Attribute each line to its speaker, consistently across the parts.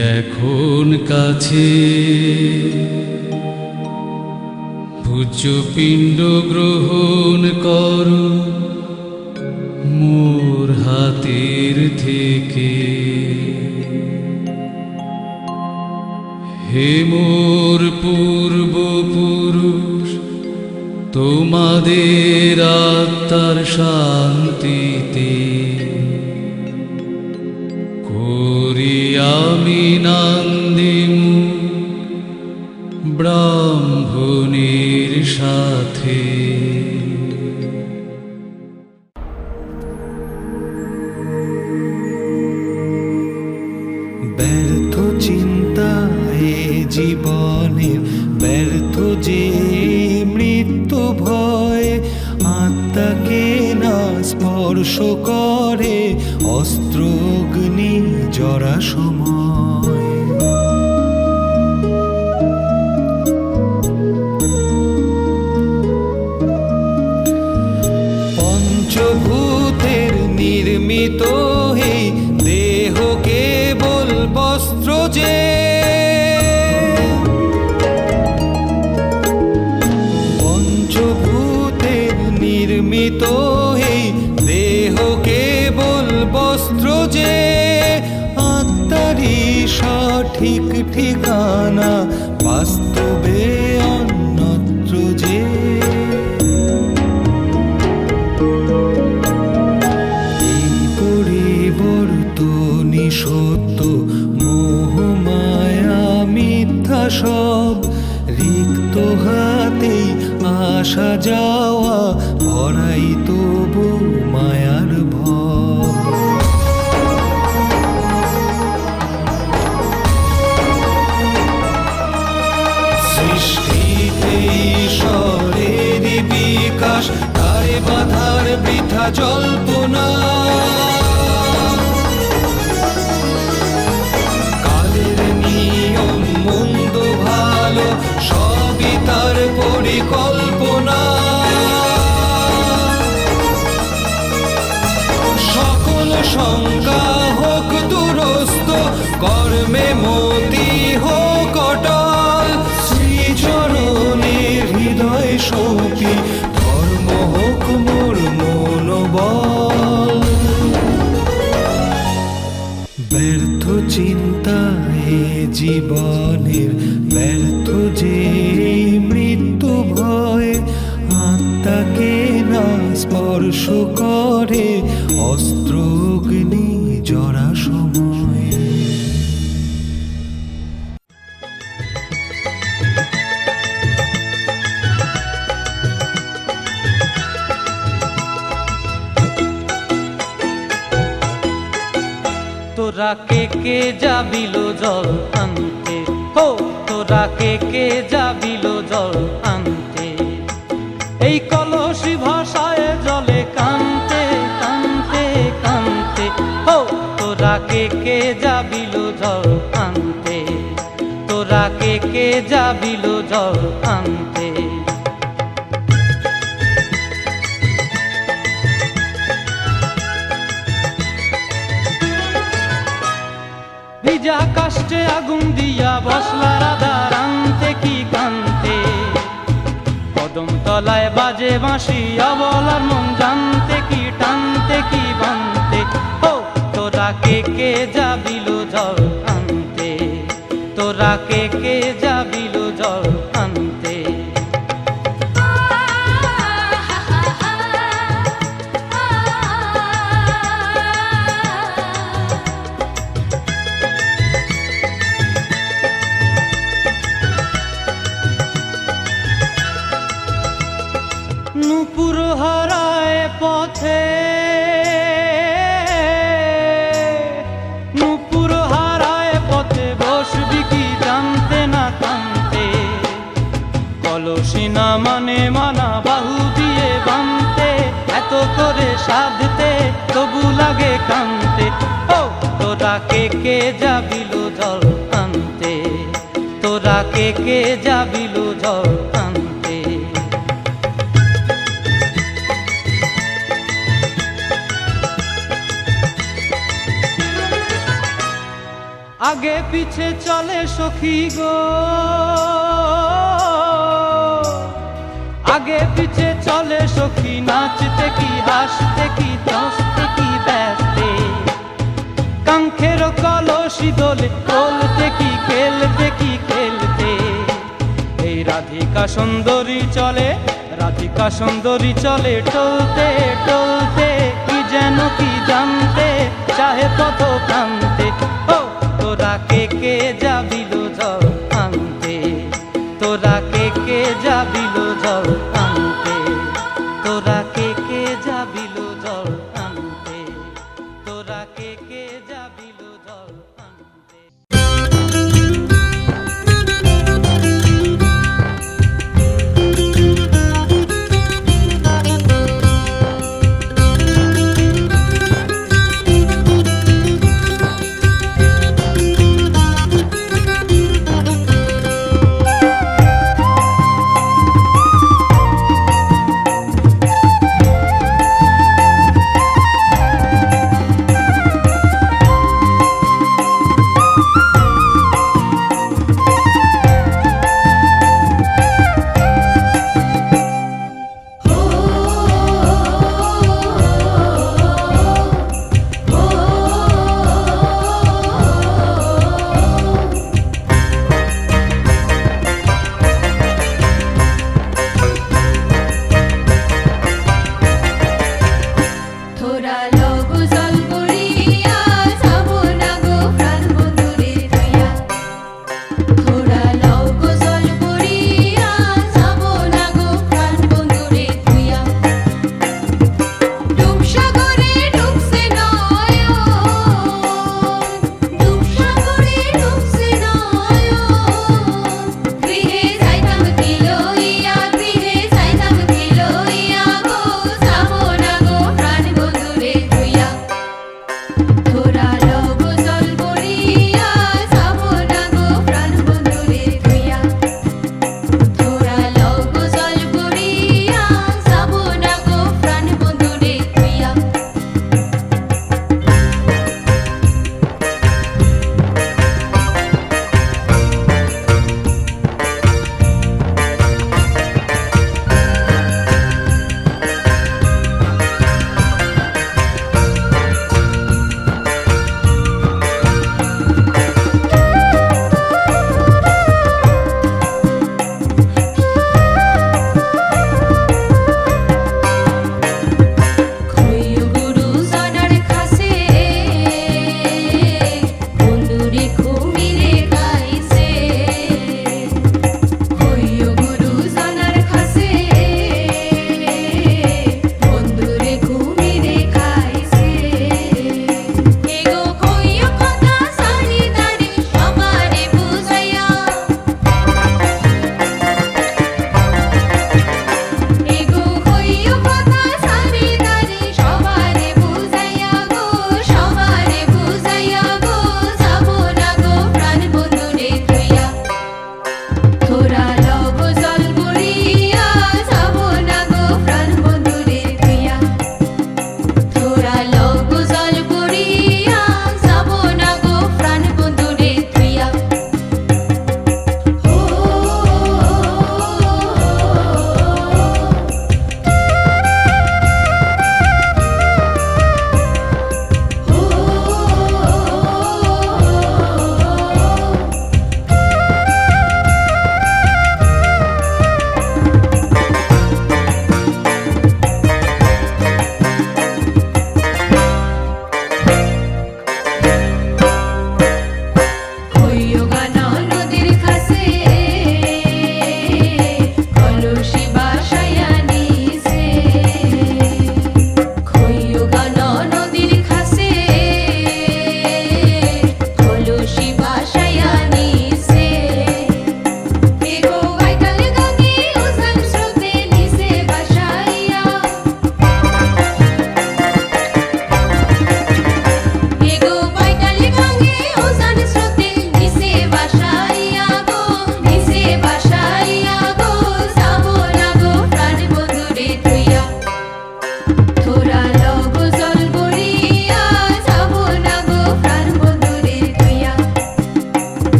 Speaker 1: এখন কাছে। পূজ্য পিণ্ড গ্রহণ কর, মোর হাতের থেকে। হে মোর পূর্বপুরুষ, তোমাদের আত্মার শান্তিতে নান্দিমু ব্রাহ্মণের সাথে।
Speaker 2: ব্যর্থ চিন্তা হে জীবনে, ব্যর্থ যে মৃত্যু ভয়, আত্মাকে না স্পর্শ করে অস্ত্র অগ্নি জরা সময়। সব রিক্ত হাতে আসা যাওয়া, ভরাই তবু মায়ার ভয় সৃষ্টিতে বিকাশ, তারে বাধার বৃথা জল্পনা। পরিকল্পনা। সকল শঙ্কা হোক দুরস্ত, কর্মে মতি হোক অটল। শ্রীচরণের হৃদয় সপি ধর্ম হোক মোর মনোবল। ব্যর্থ চিন্তা হে জীবনের করে অস্ত্র অগ্নি জরা সময়।
Speaker 3: তোরা কে কে যাবিল যাবিল জল আনতে। ভিজা কাষ্টে আগুন দিয়া বসলা রাধার আনতে কি কান্তে? কদম তলায় বাজে বাঁশি অবলার মন জানতে কি টানতে, কি বানতে? ও তোরা কে কে যাবিল জল আনতে? তোরা কে কে যাবিল জল কে কে যাবিল জল আনতে তোরা কে কে যাবিল জল আনতে আগে পিছে চলে সখী গো। আগে পিছে চলে সখী, নাচতে কি, হাসতে কি দশতে কলসি দোলে বলতে কি, খেলতে কি, খেলতে? এই রাধিকা সুন্দরী চলে, রাধিকা সুন্দরী চলে, টলতে টলতে, কি যেন কি জানতে, চাহে কত প্রান্তে। ও, তোরা কে কে?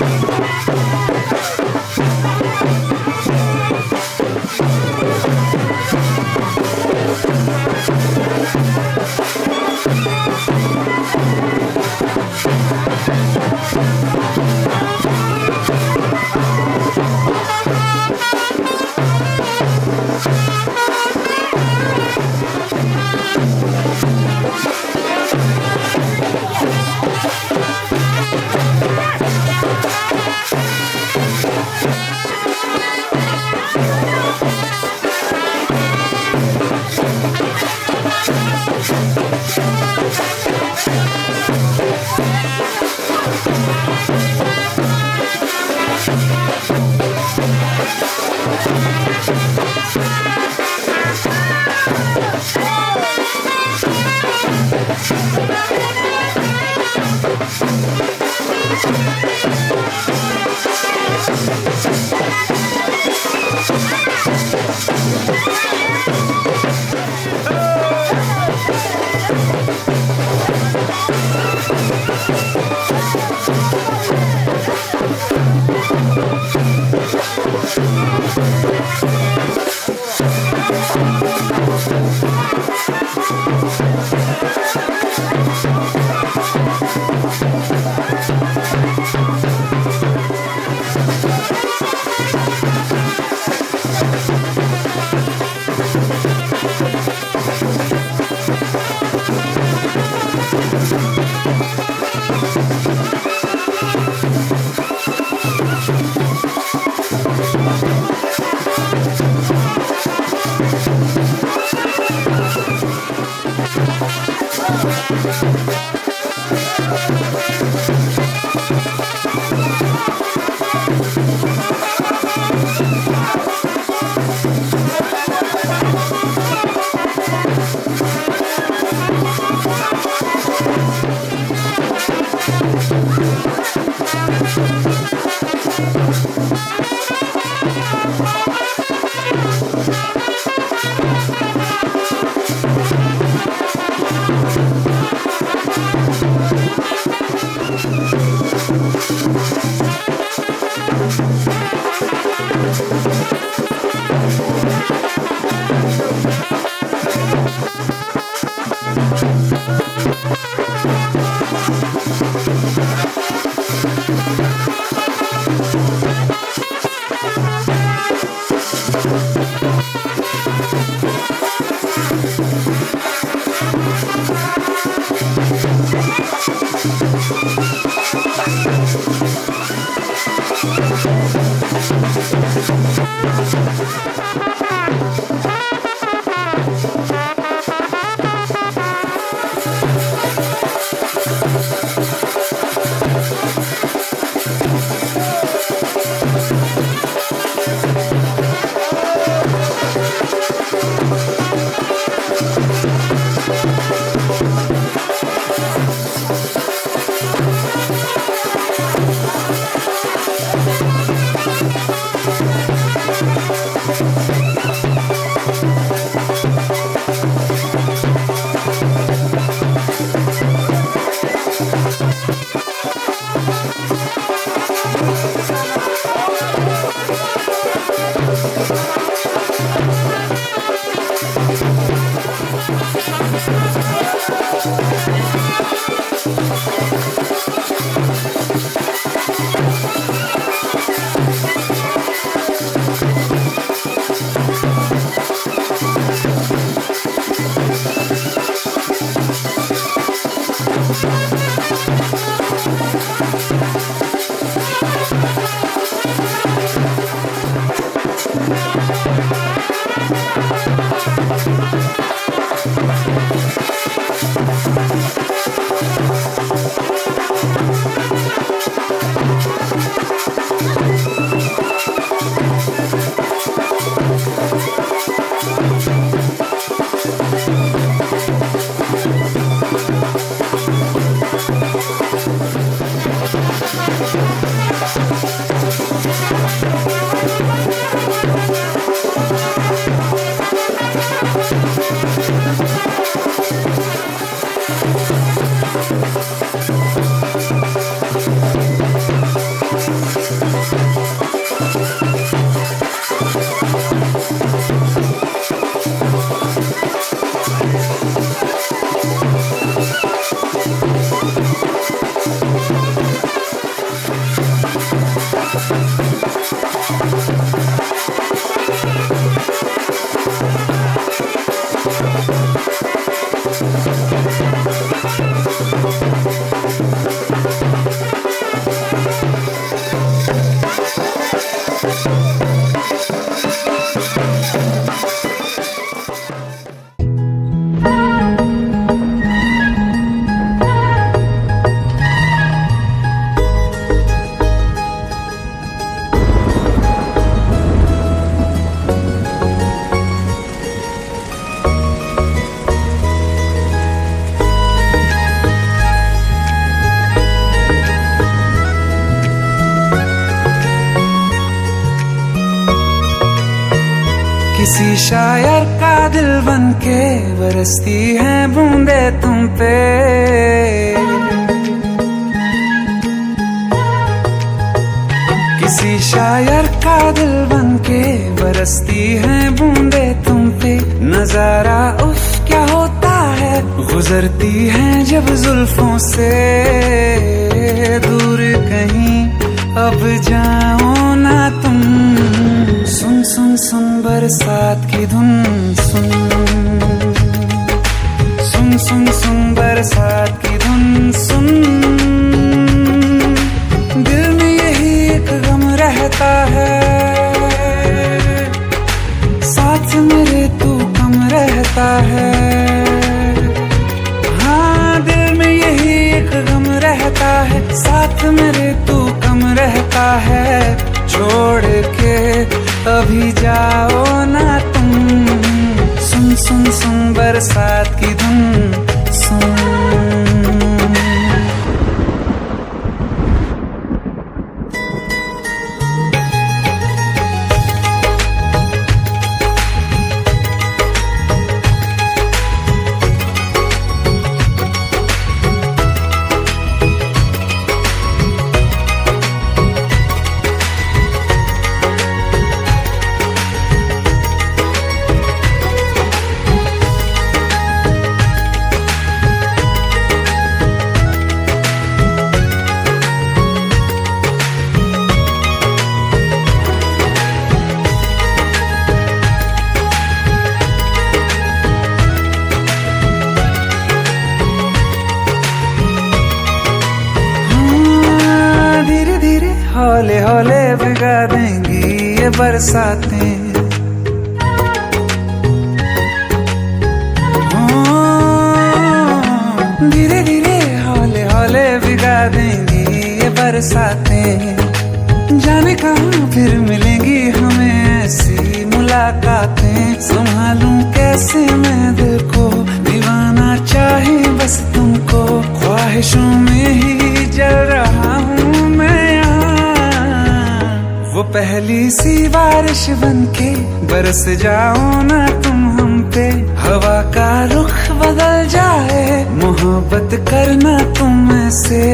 Speaker 4: Thank you. Música Thank you. बरसती है बूंदे तुम पे। किसी शायर का दिल बन के बरसती है बूंदे तुम पे। नज़ारा उफ, क्या होता है? गुजरती है जब जुल्फों से। दूर कहीं अब जाओ ना तुम। सुन सुन सुन, बरसात की धुन, सुन। सुन सुन बरसात की धुन सुन। दिल में यही एक गम रहता है। साथ मेरे तू कम रहता है। हाँ दिल में यही एक गम रहता है। साथ मेरे तू कम रहता है। छोड़ के अभी जाओ ना तुम। सुन सुन सुन बरसात की धुन। हौले हौले भिगा देंगी ये बरसातें। हाँ, धीरे धीरे हौले हौले भिगा देंगी ये बरसातें। जाने कहाँ फिर मिलेंगी हमें ऐसी मुलाकातें। संभालूं कैसे मैं दिल को? दीवाना चाहे बस तुमको। ख्वाहिशों में ही जल रहा हूँ। पहली सी बारिश बन के बरस जाओ ना तुम हम पे। हवा का रुख बदल जाए, मोहब्बत करना तुम से।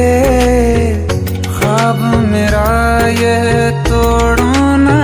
Speaker 4: ख्वाब मेरा ये तोड़ो ना